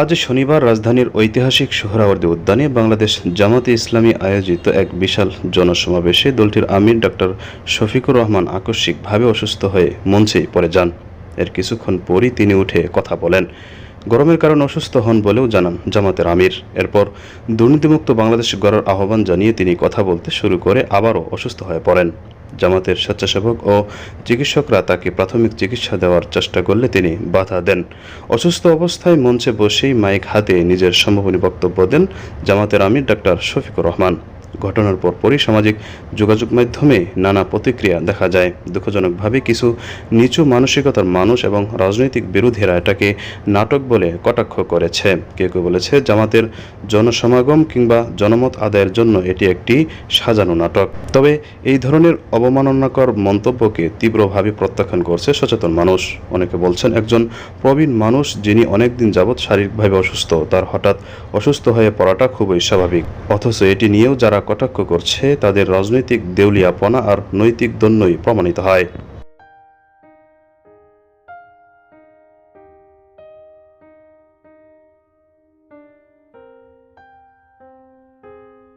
আজ শনিবার রাজধানীর ঐতিহাসিক সোহরাওয়ার্দী উদ্যানে বাংলাদেশ জামাতে ইসলামী আয়োজিত এক বিশাল জনসমাবেশে দলটির আমির ডক্টর শফিকুর রহমান আকস্মিকভাবে অসুস্থ হয়ে মঞ্চেই পড়ে যান। এর কিছুক্ষণ পরই তিনি উঠে কথা বলেন। গরমের কারণে অসুস্থ হন বলেও জানান জামাতের আমির। এরপর দুর্নীতিমুক্ত বাংলাদেশ গড়ার আহ্বান জানিয়ে তিনি কথা বলতে শুরু করে আবারও অসুস্থ হয়ে পড়েন। জামাতের স্বেচ্ছাসেবক ও চিকিৎসকরা তাকে প্রাথমিক চিকিৎসা দেওয়ার চেষ্টা করলে তিনি বাধা দেন। অসুস্থ অবস্থায় মঞ্চে বসেই মাইক হাতে নিজের সম্ভাবনী বক্তব্য দেন জামাতের আমির ডাক্তার শফিকুর রহমান। ঘটনার পরপরই সামাজিক যোগাযোগ মাধ্যমে নানা প্রতিক্রিয়া দেখা যায়। দুঃখজনকভাবে কিছু নিচু মানসিকতার মানুষ এবং রাজনৈতিক বিরোধীরা এটাকে নাটক বলে কটাক্ষ করেছে। কেউ কেউ বলেছে, জামাতের জনসমাগম কিংবা জনমত আদায়ের জন্য এটি একটি সাজানো নাটক। তবে এই ধরনের অবমাননাকর মন্তব্যকে তীব্রভাবে প্রত্যাখ্যান করছে সচেতন মানুষ। অনেকে বলছেন, একজন প্রবীণ মানুষ যিনি অনেকদিন যাবৎ শারীরিকভাবে অসুস্থ, তার হঠাৎ অসুস্থ হয়ে পড়াটা খুবই স্বাভাবিক। অথচ এটি নিয়েও যারা কটাক্ষ করছে তাদের রাজনৈতিক দেউলিয়াপনা আর নৈতিক দন্যই প্রমাণিত হয়।